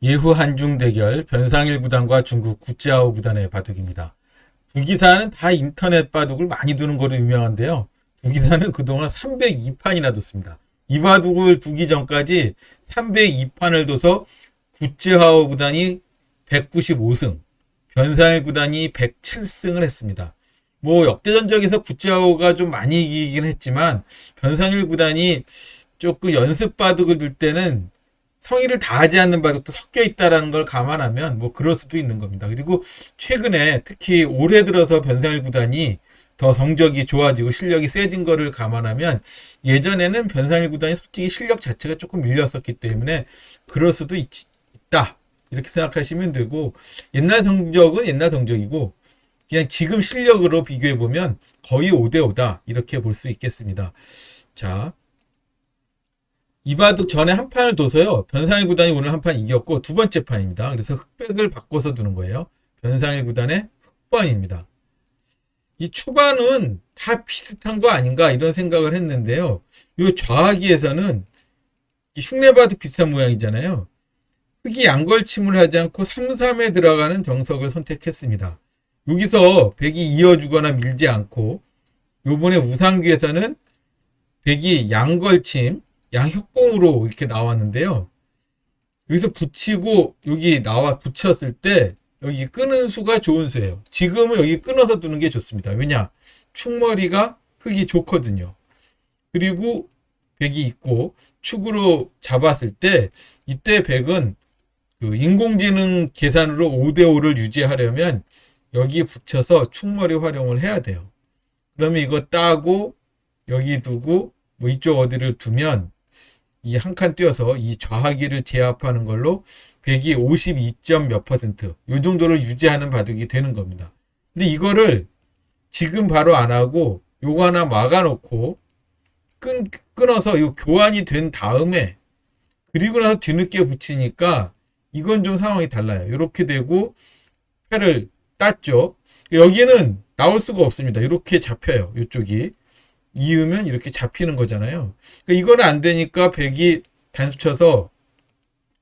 예후 한중 대결 변상일 구단과 중국 구짜오 구단의 바둑입니다. 두 기사는 다 인터넷 바둑을 많이 두는 거로 유명한데요. 두 기사는 그동안 302판이나 뒀습니다. 이 바둑을 두기 전까지 302판을 둬서 구찌하오 구단이 195승, 변상일 구단이 107승을 했습니다. 뭐 역대 전적에서 구찌하오가 좀 많이 이기긴 했지만 변상일 구단이 조금 연습 바둑을 둘 때는 성의를 다하지 않는 바둑도 섞여 있다라는 걸 감안하면 뭐 그럴 수도 있는 겁니다. 그리고 최근에 특히 올해 들어서 변상일 구단이 더 성적이 좋아지고 실력이 세진 거를 감안하면 예전에는 변상일 구단이 솔직히 실력 자체가 조금 밀렸었기 때문에 그럴 수도 있, 다 이렇게 생각하시면 되고 옛날 성적은 옛날 성적이고 그냥 지금 실력으로 비교해 보면 거의 5대 5다 이렇게 볼 수 있겠습니다. 자, 이바둑 전에 한 판을 둬서요. 변상일 구단이 오늘 한 판 이겼고 두 번째 판입니다. 그래서 흑백을 바꿔서 두는 거예요. 변상일 구단의 흑번입니다. 이 초반은 다 비슷한 거 아닌가 이런 생각을 했는데요. 이 좌하기에서는 이 흉내바둑 비슷한 모양이잖아요. 흑이 양걸침을 하지 않고 3, 3에 들어가는 정석을 선택했습니다. 여기서 백이 이어주거나 밀지 않고 요번에 우상기에서는 백이 양걸침, 양협공으로 이렇게 나왔는데요. 여기서 붙이고 여기 나와 붙였을 때 여기 끄는 수가 좋은 수예요. 지금은 여기 끊어서 두는 게 좋습니다. 왜냐? 축머리가 흙이 좋거든요. 그리고 백이 있고 축으로 잡았을 때 이때 백은 그 인공지능 계산으로 5대5를 유지하려면 여기 붙여서 축머리 활용을 해야 돼요. 그러면 이거 따고 여기 두고 뭐 이쪽 어디를 두면 이 한 칸 띄어서 이 좌하기를 제압하는 걸로 100이 52점 몇 퍼센트 요 정도를 유지하는 바둑이 되는 겁니다. 근데 이거를 지금 바로 안 하고 요거 하나 막아놓고 끈, 끊어서 요 교환이 된 다음에 그리고 나서 뒤늦게 붙이니까 이건 좀 상황이 달라요. 이렇게 되고 패를 땄죠. 여기는 나올 수가 없습니다. 이렇게 잡혀요. 이쪽이. 이으면 이렇게 잡히는 거잖아요. 그러니까 이거는 안 되니까 백이 단수 쳐서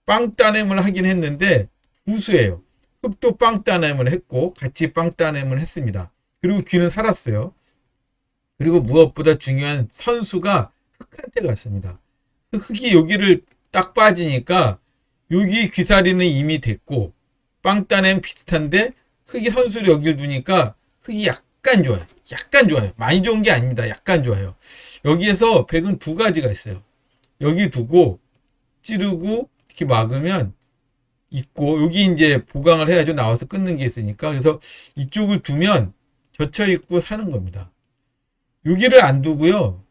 빵 따냄을 하긴 했는데 우수예요. 흑도 빵 따냄을 했고 같이 빵 따냄을 했습니다. 그리고 귀는 살았어요. 그리고 무엇보다 중요한 선수가 흑한테 갔습니다. 흑이 여기를 딱 빠지니까 여기 귀살이는 이미 됐고 빵 따냄 비슷한데 흑이 선수를 여기를 두니까 흑이 약 간 좋아요. 약간 좋아요. 많이 좋은 게 아닙니다. 약간 좋아요. 여기에서 백은 두 가지가 있어요. 여기 두고 찌르고 이렇게 막으면 있고 여기 이제 보강을 해야죠. 나와서 끊는 게 있으니까. 그래서 이쪽을 두면 젖혀 있고 사는 겁니다. 여기를 안 두고요.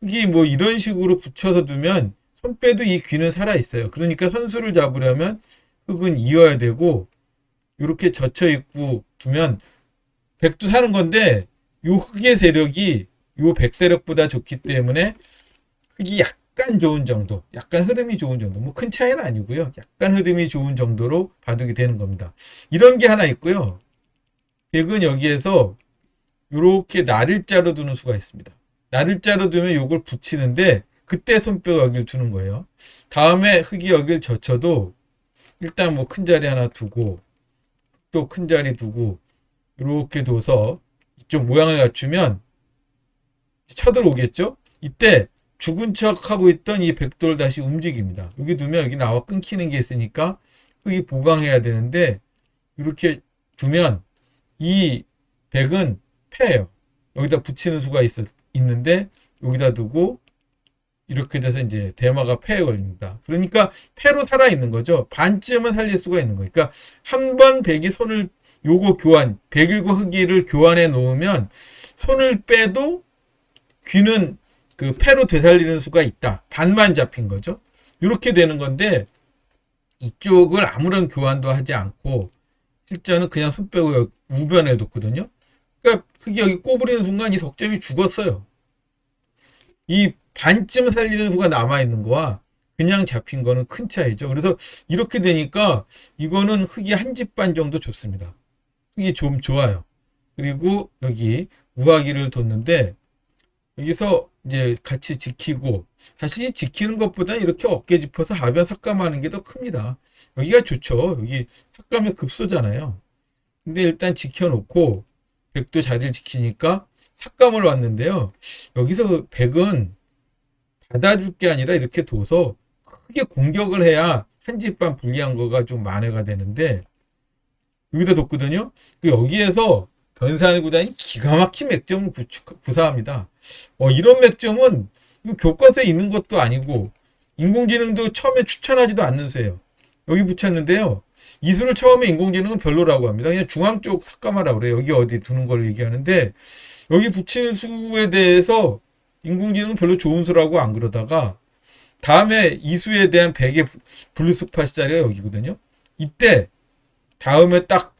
흑이 뭐 이런 식으로 붙여서 두면 손 빼도 이 귀는 살아 있어요. 그러니까 선수를 잡으려면 흑은 이어야 되고 이렇게 젖혀 있고 두면 백도 사는 건데 요 흑의 세력이 요 백 세력보다 좋기 때문에 흑이 약간 좋은 정도, 약간 흐름이 좋은 정도, 뭐 큰 차이는 아니고요. 약간 흐름이 좋은 정도로 바둑이 되는 겁니다. 이런 게 하나 있고요. 백은 여기에서 이렇게 나를자로 두는 수가 있습니다. 나를자로 두면 요걸 붙이는데 그때 손뼉 여기를 두는 거예요. 다음에 흑이 여기를 젖혀도 일단 뭐 큰 자리 하나 두고 또 큰 자리 두고 이렇게 둬서 이쪽 모양을 갖추면 쳐들어오겠죠? 이때 죽은 척 하고 있던 이 백도를 다시 움직입니다. 여기 두면 여기 나와 끊기는 게 있으니까 흑이 보강해야 되는데 이렇게 두면 이 백은 패예요. 여기다 붙이는 수가 있, 있는데 여기다 두고 이렇게 돼서 이제 대마가 패에 걸립니다. 그러니까 패로 살아 있는 거죠. 반쯤은 살릴 수가 있는 거니까 그러니까 한 번 백이 손을 요거 교환 백일과 흑기를 교환해 놓으면 손을 빼도 귀는 그 패로 되살리는 수가 있다. 반만 잡힌 거죠. 이렇게 되는 건데 이쪽을 아무런 교환도 하지 않고 실제는 그냥 손 빼고 우변에 뒀거든요. 그러니까 흑이 여기 꼬부리는 순간 이 석점이 죽었어요. 이 반쯤 살리는 수가 남아 있는 거와 그냥 잡힌 거는 큰 차이죠. 그래서 이렇게 되니까 이거는 흑이 한 집 반 정도 좋습니다. 흑이 좀 좋아요. 그리고 여기 우하기를 뒀는데 여기서 이제 같이 지키고 사실 지키는 것보다 이렇게 어깨 짚어서 하변 삭감하는 게 더 큽니다. 여기가 좋죠. 여기 삭감의 급소잖아요. 근데 일단 지켜놓고 백도 자리를 지키니까 삭감을 왔는데요. 여기서 백은 받아줄 게 아니라 이렇게 둬서 크게 공격을 해야 한 집 반 불리한 거가 좀 만회가 되는데 여기다 뒀거든요. 그 여기에서 변산의 구단이 기가 막힌 맥점을 구축, 구사합니다. 어, 이런 맥점은 교과서에 있는 것도 아니고 인공지능도 처음에 추천하지도 않는 수예요. 여기 붙였는데요. 이 수를 처음에 인공지능은 별로라고 합니다. 그냥 중앙 쪽 삭감하라 그래요. 여기 어디 두는 걸 얘기하는데 여기 붙이는 수에 대해서 인공지능은 별로 좋은 수라고 안 그러다가 다음에 이 수에 대한 100의 블루스팟 자리가 여기거든요. 이때 다음에 딱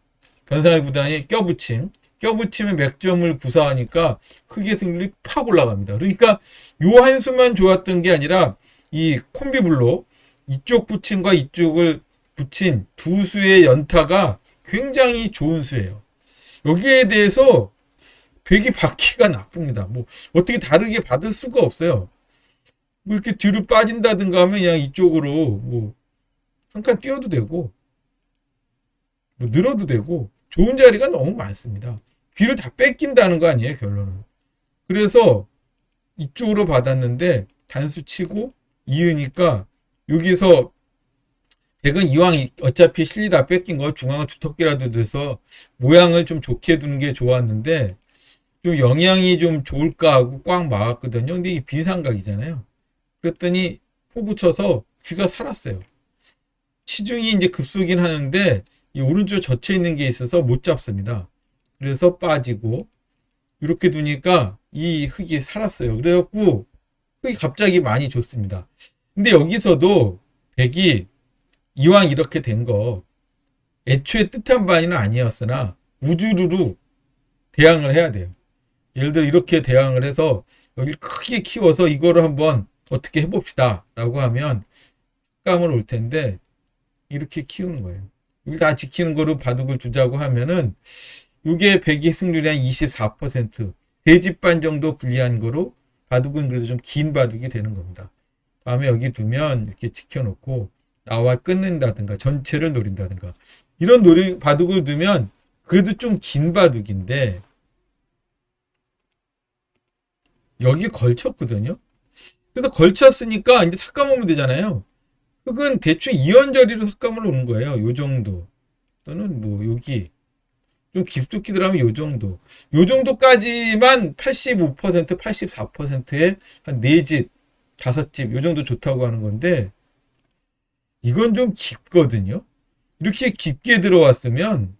변상의 구단이 껴붙임 껴붙이면 맥점을 구사하니까 크게 승률이 팍 올라갑니다. 그러니까 요 한 수만 좋았던 게 아니라 이 콤비블로 이쪽 붙임과 이쪽을 붙인 두 수의 연타가 굉장히 좋은 수예요. 여기에 대해서 백이 받기가 나쁩니다. 뭐 어떻게 다르게 받을 수가 없어요. 뭐 이렇게 뒤로 빠진다든가 하면 그냥 이쪽으로 뭐 한 칸 뛰어도 되고 뭐 늘어도 되고 좋은 자리가 너무 많습니다. 귀를 다 뺏긴다는 거 아니에요, 결론은. 그래서 이쪽으로 받았는데 단수 치고 이으니까 여기서 백은 이왕 어차피 실리 다 뺏긴 거 중앙을 두텁게라도 돼서 모양을 좀 좋게 두는 게 좋았는데 좀 영향이 좀 좋을까 하고 꽉 막았거든요. 근데 이게 빈삼각이잖아요. 그랬더니 호구 쳐서 귀가 살았어요. 치중이 이제 급소긴 하는데 이 오른쪽 젖혀 있는 게 있어서 못 잡습니다. 그래서 빠지고 이렇게 두니까 이 흙이 살았어요. 그래갖고 흙이 갑자기 많이 좋습니다. 근데 여기서도 백이 이왕 이렇게 된 거 애초에 뜻한 바는 아니었으나 우주루로 대항을 해야 돼요. 예를 들어 이렇게 대항을 해서 여기 크게 키워서 이거를 한번 어떻게 해봅시다 라고 하면 흑감을 올 텐데 이렇게 키우는 거예요. 이걸 다 지키는 거로 바둑을 두자고 하면은 이게 백의 승률이 한 24%, 세집반 정도 불리한 거로 바둑은 그래도 좀 긴 바둑이 되는 겁니다. 다음에 여기 두면 이렇게 지켜놓고 나와 끝낸다든가 전체를 노린다든가 이런 노리 바둑을 두면 그래도 좀 긴 바둑인데 여기 걸쳤거든요. 그래서 걸쳤으니까 이제 삭감하면 되잖아요. 흙은 대충 이연저리로 삭감을 오는 거예요. 요 정도 또는 뭐 여기 좀 깊숙이 들어가면 요 정도. 요 정도까지만 85% 84%의 한 4집, 5집 요 정도 좋다고 하는 건데 이건 좀 깊거든요. 이렇게 깊게 들어왔으면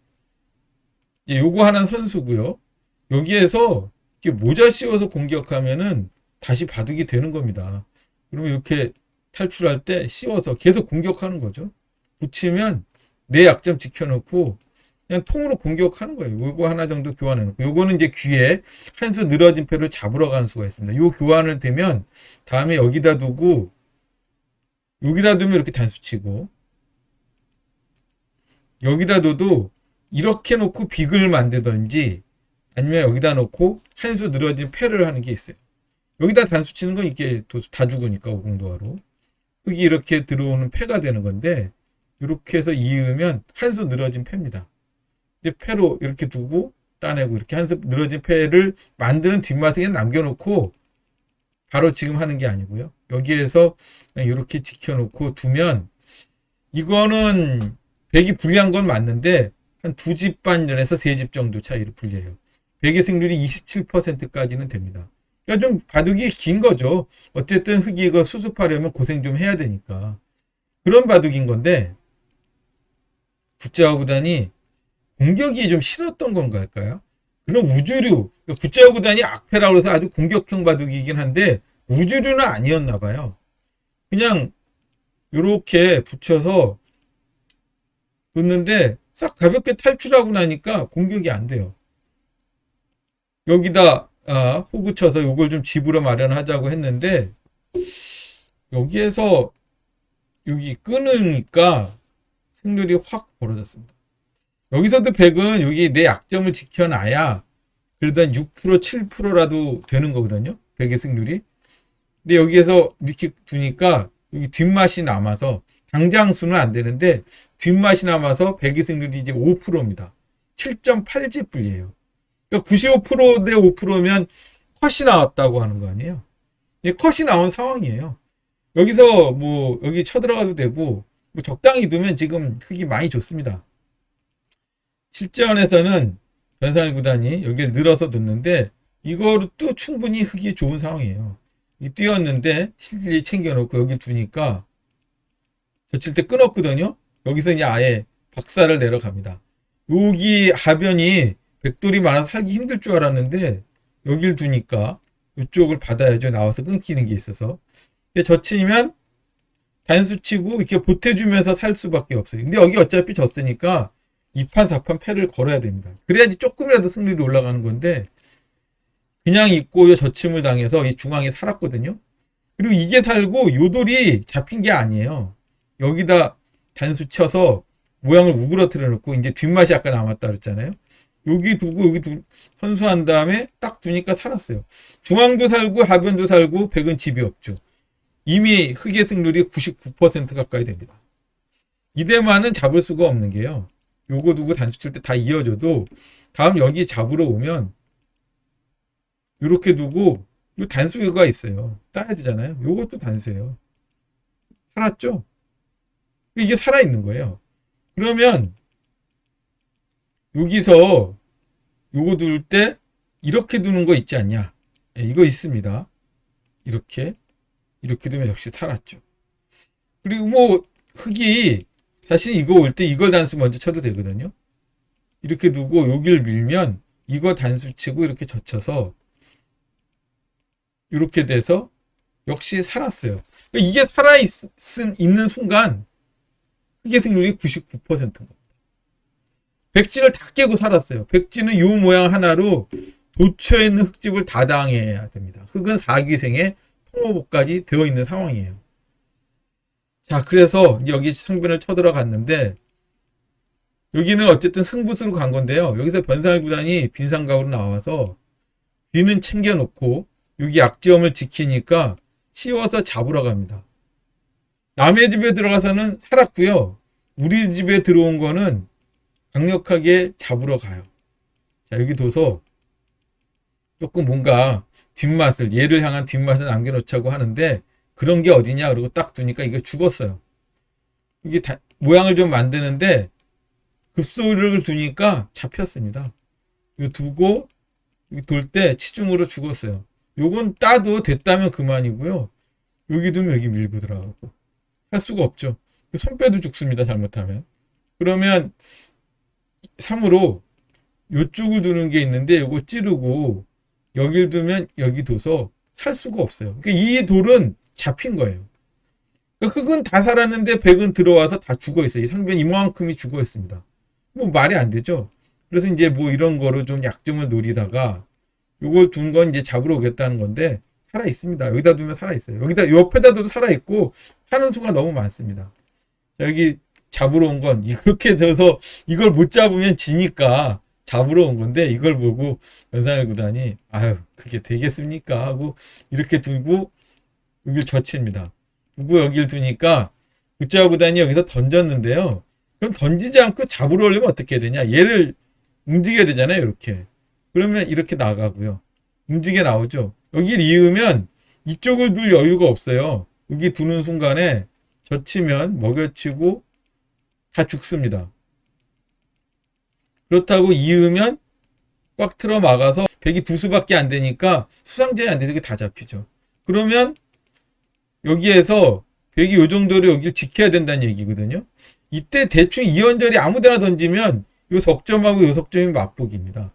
이제 요거 하나 선수고요. 여기에서 이렇게 모자 씌워서 공격하면은 다시 바둑이 되는 겁니다. 그러면 이렇게 탈출할 때 씌워서 계속 공격하는 거죠. 붙이면 내 약점 지켜놓고 그냥 통으로 공격하는 거예요. 요거 하나 정도 교환해 놓고 요거는 이제 귀에 한 수 늘어진 패를 잡으러 가는 수가 있습니다. 요 교환을 되면 다음에 여기다 두고 여기다 두면 이렇게 단수 치고 여기다 둬도 이렇게 놓고 빅을 만들든지 아니면 여기다 놓고 한 수 늘어진 패를 하는 게 있어요. 여기다 단수 치는 건 이게 다 죽으니까 오공도화로 흙이 이렇게 들어오는 패가 되는 건데 이렇게 해서 이으면 한 수 늘어진 패입니다. 이제 패로 이렇게 두고 따내고 이렇게 한 수 늘어진 패를 만드는 뒷맛에 남겨놓고 바로 지금 하는 게 아니고요. 여기에서 이렇게 지켜놓고 두면 이거는 백이 불리한 건 맞는데 한 두 집 반전에서 세 집 정도 차이로 불리해요. 백의 승률이 27%까지는 됩니다. 그러니까 좀 바둑이 긴 거죠. 어쨌든 흙이 이거 수습하려면 고생 좀 해야 되니까. 그런 바둑인 건데 구자화 구단이 공격이 좀 싫었던 건가 할까요? 그런 우주류, 그러니까 구자화 구단이 악패라고 해서 아주 공격형 바둑이긴 한데 우주류는 아니었나 봐요. 그냥 이렇게 붙여서 놓는데 싹 가볍게 탈출하고 나니까 공격이 안 돼요. 여기다 아, 호 붙여서 이걸 좀 집으로 마련하자고 했는데 여기에서 여기 끊으니까 승률이 확 벌어졌습니다. 여기서도 100은 여기 내 약점을 지켜놔야 그래도 한 6% 7%라도 되는 거거든요. 백의 승률이. 근데 여기에서 이렇게 두니까 여기 뒷맛이 남아서 당장 수는 안 되는데 뒷맛이 남아서 백의 승률이 이제 5%입니다. 7.8지 불이에요. 그러니까 95%대 5%면 컷이 나왔다고 하는 거 아니에요? 이 컷이 나온 상황이에요. 여기서 뭐 여기 쳐들어가도 되고 뭐 적당히 두면 지금 흙이 많이 좋습니다. 실전에서는 변상일 구단이 여기에 늘어서 뒀는데 이거도 충분히 흙이 좋은 상황이에요. 이 뛰었는데 실리 챙겨놓고 여기 두니까 젖힐 때 끊었거든요. 여기서 이제 아예 박살을 내려갑니다. 여기 하변이 백돌이 많아서 살기 힘들 줄 알았는데 여길 두니까 이쪽을 받아야죠. 나와서 끊기는 게 있어서. 근데 젖히면 단수 치고 이렇게 보태주면서 살 수밖에 없어요. 근데 여기 어차피 졌으니까 2판, 4판 패를 걸어야 됩니다. 그래야지 조금이라도 승률이 올라가는 건데 그냥 있고 저침을 당해서 이 중앙에 살았거든요. 그리고 이게 살고 요돌이 잡힌 게 아니에요. 여기다 단수 쳐서 모양을 우그러뜨려 놓고 이제 뒷맛이 아까 남았다 그랬잖아요. 여기 두고 여기 두 선수한 다음에 딱 두니까 살았어요. 중앙도 살고 하변도 살고 백은 집이 없죠. 이미 흑의 승률이 99% 가까이 됩니다. 이대만은 잡을 수가 없는 게요. 요거 두고 단수 칠 때 다 이어져도 다음 여기 잡으러 오면 이렇게 두고 요 단수가 있어요. 따야 되잖아요. 요것도 단수예요. 살았죠? 이게 살아있는 거예요. 그러면 여기서 요거 둘 때 이렇게 두는 거 있지 않냐? 예, 이거 있습니다. 이렇게 이렇게 두면 역시 살았죠. 그리고 뭐 흙이 사실 이거 올 때 이걸 단수 먼저 쳐도 되거든요. 이렇게 두고 여기를 밀면 이거 단수 치고 이렇게 젖혀서 이렇게 돼서 역시 살았어요. 그러니까 이게 살아 있는 순간 흑의 승률이 99%인 겁니다. 백지를 다 깨고 살았어요. 백지는 이 모양 하나로 도처에 있는 흙집을 다 당해야 됩니다. 흙은 사기생의 통호복까지 되어 있는 상황이에요. 자, 그래서 여기 상변을 쳐들어갔는데 여기는 어쨌든 승부수로 간 건데요. 여기서 변상일 구단이 빈상각으로 나와서 뒤는 챙겨놓고 여기 약점을 지키니까 씌워서 잡으러 갑니다. 남의 집에 들어가서는 살았고요. 우리 집에 들어온 거는 강력하게 잡으러 가요. 자, 여기 둬서 조금 뭔가 뒷맛을, 얘를 향한 뒷맛을 남겨놓자고 하는데 그런 게 어디냐? 그러고 딱 두니까 이게 죽었어요. 이게 다, 모양을 좀 만드는데 급소를 두니까 잡혔습니다. 이거 두고 돌 때 치중으로 죽었어요. 요건 따도 됐다면 그만이고요. 여기 두면 여기 밀고 들어가고 할 수가 없죠. 손 빼도 죽습니다. 잘못하면. 그러면 3으로 요쪽을 두는 게 있는데 요거 찌르고 여길 두면 여기 둬서 살 수가 없어요. 그러니까 이 돌은 잡힌 거예요. 그러니까 흙은 다 살았는데 백은 들어와서 다 죽어 있어요. 이 상변 이만큼이 죽어 있습니다. 뭐 말이 안 되죠. 그래서 이제 뭐 이런 거로 좀 약점을 노리다가 요걸 둔 건 이제 잡으러 오겠다는 건데 살아 있습니다. 여기다 두면 살아 있어요. 여기다 옆에다 둬도 살아 있고 하는 수가 너무 많습니다. 여기 잡으러 온 건 이렇게 돼서 이걸 못 잡으면 지니까 잡으러 온 건데 이걸 보고 연산일 구단이 아유 그게 되겠습니까 하고 이렇게 두고 여기를 젖힙니다. 두고 여기를 두니까 국제화 구단이 여기서 던졌는데요. 그럼 던지지 않고 잡으러 오려면 어떻게 되냐? 얘를 움직여야 되잖아요. 이렇게. 그러면 이렇게 나가고요. 움직여 나오죠. 여기를 이으면 이쪽을 둘 여유가 없어요. 여기 두는 순간에 젖히면 먹여치고 다 죽습니다. 그렇다고 이으면 꽉 틀어 막아서 백이 두 수밖에 안 되니까 수상제이 안 돼서 다 잡히죠. 그러면 여기에서 백이 요 정도로 여기를 지켜야 된다는 얘기거든요. 이때 대충 이연절이 아무데나 던지면 요 석점하고 요 석점이 맞보기입니다.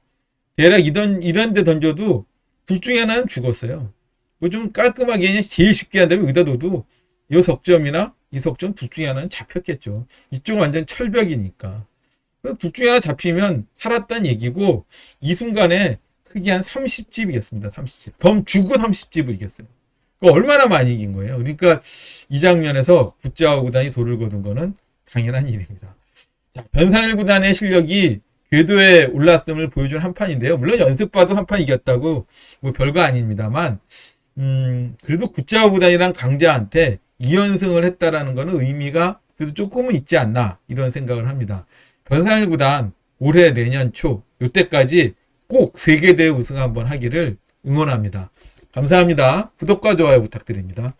대략 이런 이런 데 던져도 둘 중에 하나는 죽었어요. 뭐 좀 깔끔하게 제일 쉽게 한다면 둬도 요 석점이나 이 석점 둘 중에 하나는 잡혔겠죠. 이쪽은 완전 철벽이니까. 둘 중에 하나 잡히면 살았다는 얘기고 이 순간에 크게 한 30집이겠습니다. 30집. 범 주고 30집을 이겼어요. 그 얼마나 많이 이긴 거예요. 그러니까 이 장면에서 구자호 구단이 돌을 거둔 거는 당연한 일입니다. 자, 변상일 구단의 실력이 궤도에 올랐음을 보여준 한 판인데요. 물론 연습 봐도 한 판 이겼다고 뭐 별거 아닙니다만 음, 그래도 굿자우 구단이랑 강자한테 2연승을 했다라는 거는 의미가 그래도 조금은 있지 않나 이런 생각을 합니다. 변상일 구단 올해 내년 초 요때까지 꼭 세계대회 우승 한번 하기를 응원합니다. 감사합니다. 구독과 좋아요 부탁드립니다.